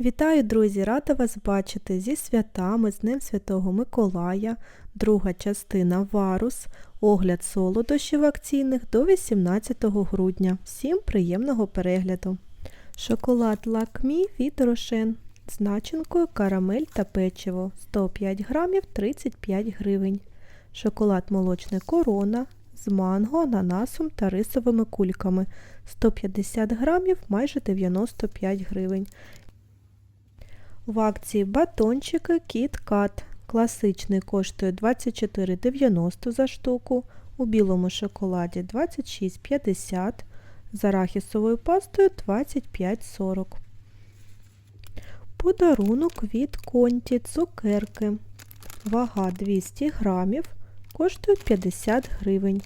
Вітаю, друзі! Рада вас бачити зі святами, з Днем Святого Миколая, друга частина Варус, огляд солодощів акційних до 18 грудня. Всім приємного перегляду! Шоколад Лакмі від Рошен з начинкою карамель та печиво 105 грамів 35 гривень. Шоколад молочний корона з манго, ананасом та рисовими кульками 150 грамів майже 95 гривень. В акції батончики Кіт Кат. Класичний коштує 24,90 за штуку, у білому шоколаді 26,50, з арахісовою пастою 25,40. Подарунок від Конті цукерки. Вага 200 грамів, коштує 50 гривень.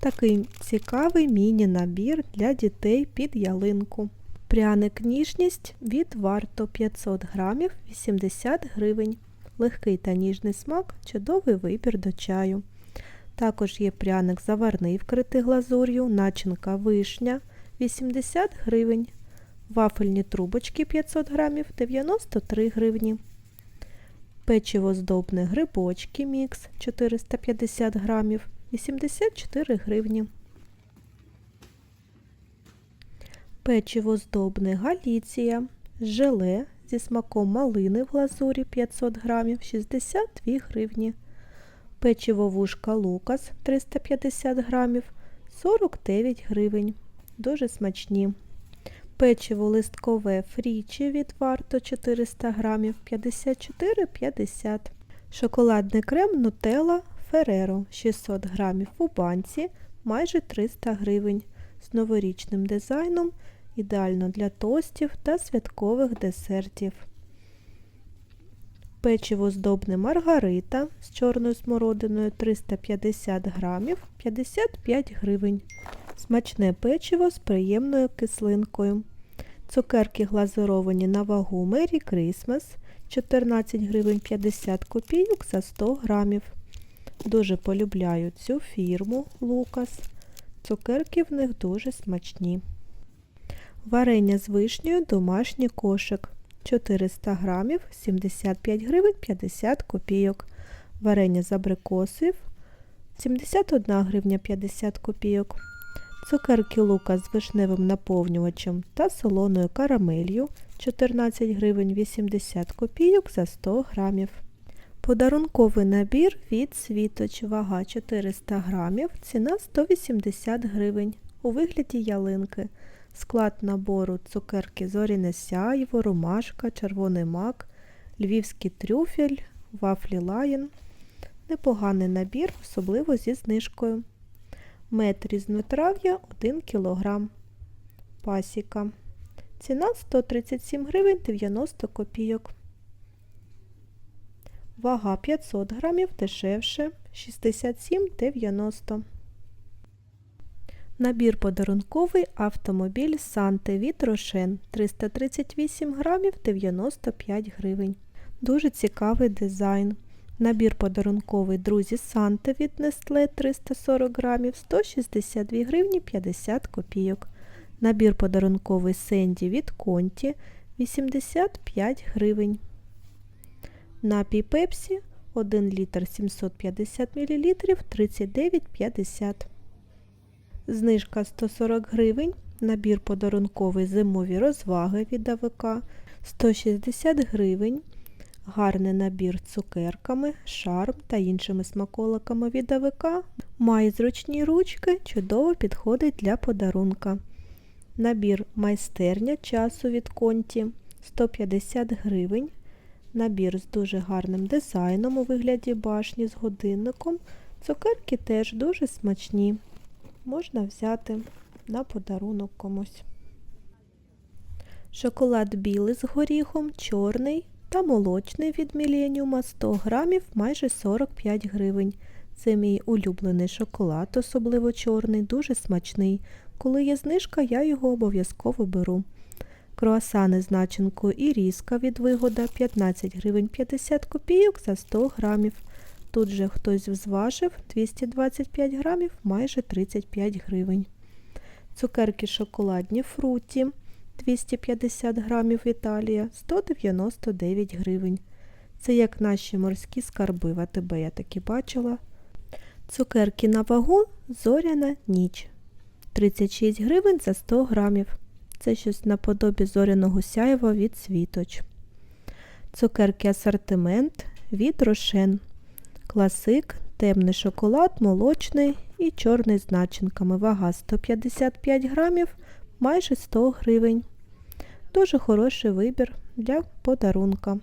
Такий цікавий міні-набір для дітей під ялинку. Пряник ніжність від варто 500 грамів 80 гривень. Легкий та ніжний смак, чудовий вибір до чаю. Також є пряник заварний вкритий глазур'ю, начинка вишня 80 гривень. Вафельні трубочки 500 грамів 93 гривні. Печиво здобне грибочки мікс 450 грамів 84 гривні. Печиво здобне Галіція, желе зі смаком малини в глазурі 500 грамів 62 гривні. Печиво вушка Лукас 350 грамів 49 гривень. Дуже смачні. Печиво листкове фрічі від варто 400 грамів 54,50. Шоколадний крем Нутелла Фереро 600 грамів у банці майже 300 гривень. З новорічним дизайном ідеально для тостів та святкових десертів. Печиво здобне Маргарита з чорною смородиною 350 грамів 55 гривень. Смачне печиво з приємною кислинкою. Цукерки глазуровані на вагу Мері Крісмас 14 гривень 50 копійок за 100 грамів. Дуже полюбляю цю фірму Лукас. Цукерки в них дуже смачні. Варення з вишнею домашній кошик 400 грамів 75 гривень 50 копійок. Варення з абрикосів 71 гривня 50 копійок. Цукерки лука з вишневим наповнювачем та солоною карамелью 14 гривень 80 копійок за 100 грамів. Подарунковий набір від світоч, вага 400 грамів, ціна 180 гривень у вигляді ялинки. Склад набору цукерки зоріне сяйво, ромашка, червоний мак, львівський трюфель, вафлі лаєн. Непоганий набір, особливо зі знижкою. Мед різнотрав'я 1 кг. Пасіка. Ціна 137 гривень 90 копійок. Вага 500 грамів дешевше 67,90. Набір подарунковий автомобіль Санте від Рошен 338 грамів 95 гривень. Дуже цікавий дизайн. Набір подарунковий Друзі Санте від Nestle 340 грамів 162 гривні 50 копійок. Набір подарунковий Сенді від Конті 85 гривень. Напій Пепсі 1 літр 750 мл 39,50 Знижка 140 гривень. Набір подарунковий зимові розваги від АВК 160 гривень. Гарний набір цукерками, шарм та іншими смаколиками від АВК. Має зручні ручки, чудово підходить для подарунка. Набір майстерня часу від конті 150 гривень. Набір з дуже гарним дизайном у вигляді башні з годинником. Цукерки теж дуже смачні. Можна взяти на подарунок комусь. Шоколад білий з горіхом, чорний та молочний від Міленіума 100 грамів майже 45 гривень. Це мій улюблений шоколад, особливо чорний, дуже смачний. Коли є знижка, я його обов'язково беру. Круасани з начинкою і різка від вигода 15 гривень 50 копійок за 100 грамів. Тут же хтось зважив 225 грамів майже 35 гривень. Цукерки шоколадні фруті 250 грамів Італія 199 гривень. Це як наші морські скарби в АТБ я такі бачила. Цукерки на вагу зоряна ніч. 36 гривень за 100 грамів. Це щось наподобі зоряного сяєва від світоч. Цукерки асортимент від рошен. Класик, темний шоколад, молочний і чорний з начинками. Вага 155 грамів, майже 100 гривень. Дуже хороший вибір для подарунка.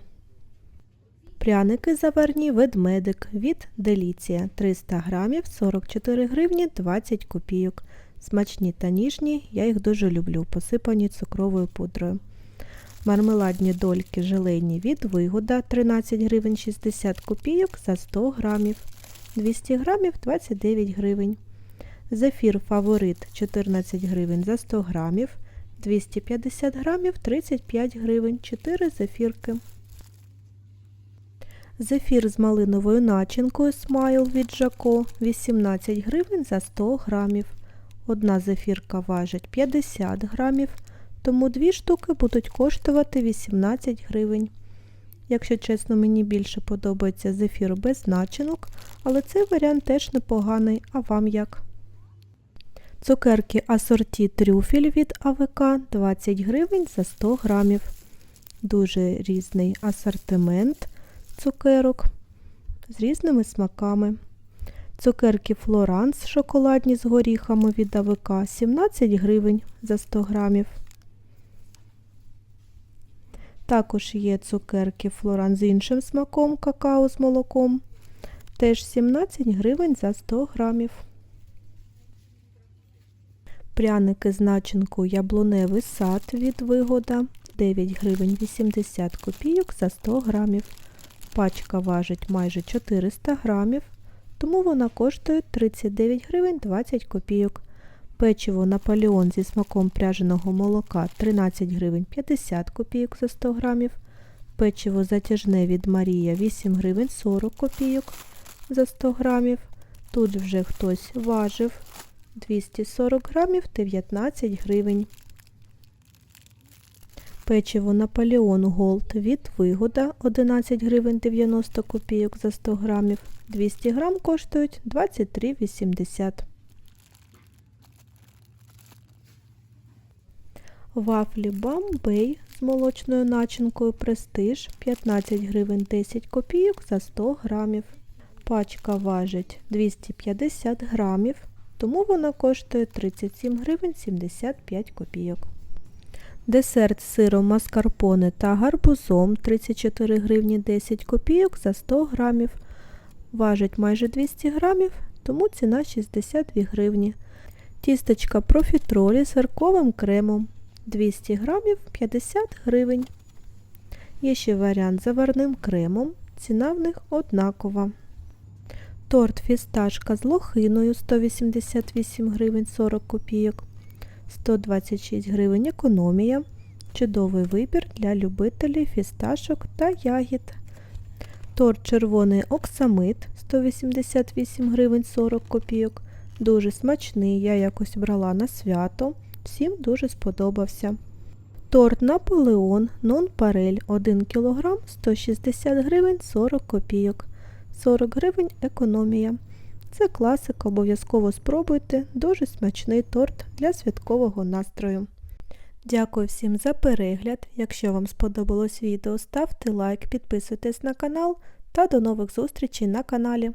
Пряники заварні ведмедик від Деліція 300 грамів 44 гривні 20 копійок. Смачні та ніжні, я їх дуже люблю, посипані цукровою пудрою. Мармеладні дольки желейні від вигода 13 гривень 60 копійок за 100 грамів. 200 грамів 29 гривень. Зефір фаворит 14 гривень за 100 грамів. 250 грамів 35 гривень 4 зефірки. Зефір з малиновою начинкою смайл від Жако 18 гривень за 100 грамів. Одна зефірка важить 50 грамів, тому дві штуки будуть коштувати 18 гривень. Якщо чесно, мені більше подобається зефір без начинок, але цей варіант теж непоганий, а вам як? Цукерки асорті трюфель від АВК 20 гривень за 100 грамів. Дуже різний асортимент цукерок з різними смаками. Цукерки Флоранс шоколадні з горіхами від АВК 17 гривень за 100 грамів. Також є цукерки Флоранс з іншим смаком какао з молоком. Теж 17 гривень за 100 грамів. Пряники з начинкою яблуневий сад від вигода 9 гривень 80 копійок за 100 грамів. Пачка важить майже 400 грамів, тому вона коштує 39 гривень 20 копійок. Печиво Наполеон зі смаком пряженого молока 13 гривень 50 копійок за 100 грамів. Печиво затяжне від Марія 8 гривень 40 копійок за 100 грамів. Тут вже хтось важив 240 грамів 19 гривень. Печиво Наполеон Голд від Вигода 11 гривень 90 копійок за 100 грамів. 200 грам коштують 23,80. Вафлі Бамбей з молочною начинкою Престиж 15 гривень 10 копійок за 100 грамів. Пачка важить 250 грамів, тому вона коштує 37 гривень 75 копійок. Десерт з сиром маскарпоне та гарбузом 34 гривні 10 копійок за 100 грамів. Важить майже 200 грамів, тому ціна 62 гривні. Тістечка профітролі з сирковим кремом 200 грамів 50 гривень. Є ще варіант з заварним кремом, ціна в них однакова. Торт фісташка з лохиною 188 гривень 40 копійок. 126 гривень економія. Чудовий вибір для любителів фісташок та ягід. Торт червоний оксамит 188 гривень 40 копійок. Дуже смачний, я якось брала на свято. Всім дуже сподобався. Торт Наполеон Нон Парель 1 кг 160 гривень 40 копійок. 40 гривень економія. Це класика, обов'язково спробуйте. Дуже смачний торт для святкового настрою. Дякую всім за перегляд. Якщо вам сподобалось відео, ставте лайк, підписуйтесь на канал та до нових зустрічей на каналі.